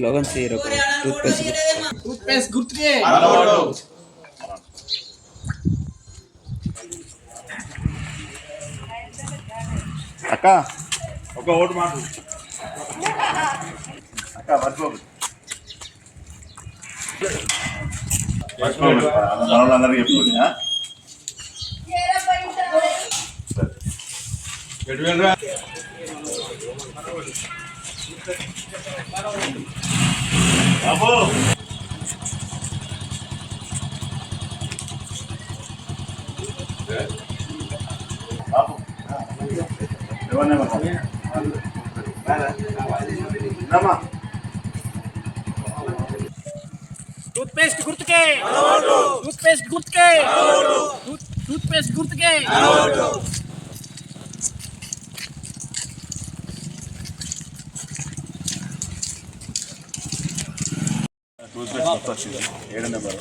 Slogan చేయరు tooth paste toothpaste గుర్తుకే అక్క ఒక ఓటు మాట అక్క మర్చిపోకు మర్చిపోకు మనోళ్ళందరికీ చెప్పుకోండి ఆ? బాబు బాబు ఎవరిని రమ్మా టూత్ పేస్ట్ గుర్తుకే టూత్ పేస్ట్ గుర్తుకే టూత్ పేస్ట్ గుర్తుకే టూత్ పేస్ట్ వచ్చింది. ఏడు నెంబర్.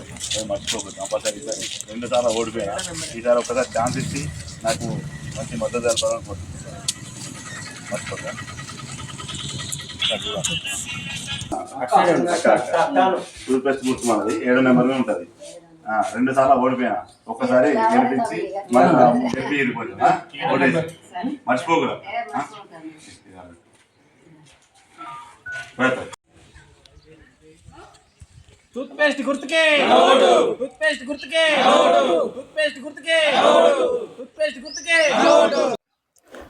మర్చిపోకూడదు కంపల్సరీ ఈసారి రెండు సార్లు ఓడిపోయినా ఈసారి ఒక్కసారి ఛాన్స్ ఇచ్చి నాకు మంచి మద్దతు తెలపాలని కోరుకుంటున్నాను. మర్చిపోతా టూత్ పేస్ట్ గుర్తు మనది ఏడు నెంబర్ ఉంటుంది. రెండు సార్లు ఓడిపోయినా ఒక్కసారి గెలిపించి గెలిపి ఓటేసి. మర్చిపోకూడదు పేస్ట్ గుర్తుకే. టూత్ పేస్ట్ గుర్తుకే. టూత్ పేస్ట్ గుర్తుకే. టూత్ పేస్ట్ గుర్తుకే.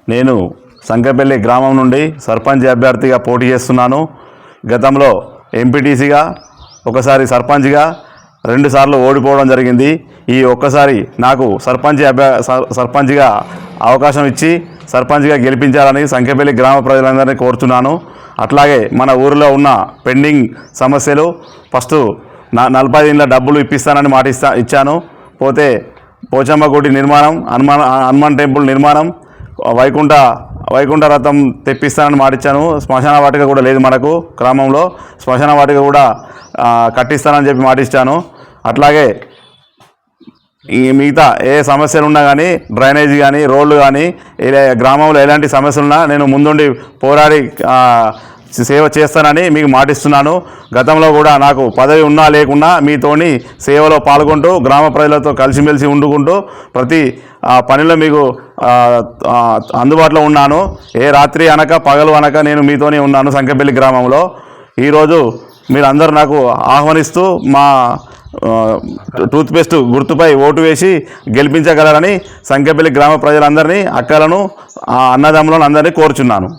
నేను సంకపల్లి గ్రామం నుండి సర్పంచ్ అభ్యర్థిగా పోటీ చేస్తున్నాను. గతంలో ఎంపీటీసీగా ఒకసారి సర్పంచ్గా రెండుసార్లు ఓడిపోవడం జరిగింది. ఈ ఒక్కసారి నాకు సర్పంచ్ అభ్య సర్- సర్పంచ్గా అవకాశం ఇచ్చి సర్పంచ్గా గెలిపించాలని సంఖ్యపల్లి గ్రామ ప్రజలందరినీ కోరుతున్నాను. అట్లాగే మన ఊరిలో ఉన్న పెండింగ్ సమస్యలు ఫస్ట్ నలభై ఇండ్ల డబ్బులు ఇప్పిస్తానని మాట ఇస్తా ఇచ్చాను. పోతే పోచమ్మ గుడి నిర్మాణం హనుమాన్ హనుమాన్ టెంపుల్ నిర్మాణం వైకుంఠ వైకుంఠ రథం తెప్పిస్తానని మాటిచ్చాను శ్మశాన వాటిక కూడా లేదు మనకు గ్రామంలో. శ్మశాన వాటిక కూడా కట్టిస్తానని చెప్పి మాటిచ్చాను అట్లాగే ఈ మిగతా ఏ సమస్యలు ఉన్నా కానీ డ్రైనేజ్ కానీ రోడ్లు కానీ ఇలా గ్రామంలో ఎలాంటి సమస్యలు ఉన్నా నేను ముందుండి పోరాడి సేవ చేస్తానని మీకు మాటిస్తున్నాను. గతంలో కూడా నాకు పదవి ఉన్నా లేకున్నా మీతోని సేవలో పాల్గొంటూ గ్రామ ప్రజలతో కలిసిమెలిసి ఉండుకుంటూ ప్రతి ఆ, పనిలో మీకు అందుబాటులో ఉన్నాను. ఏ రాత్రి అనక పగలు అనక నేను మీతోనే ఉన్నాను సంఖ్యపల్లి గ్రామంలో. ఈరోజు మీరందరూ నాకు ఆహ్వానిస్తూ మా టూత్పేస్ట్ గుర్తుపై ఓటు వేసి గెలిపించగలరని సంఖ్యపల్లి గ్రామ ప్రజలందరినీ అక్కలను ఆ అన్నదమ్ములను అందరినీ కోరుచున్నాను.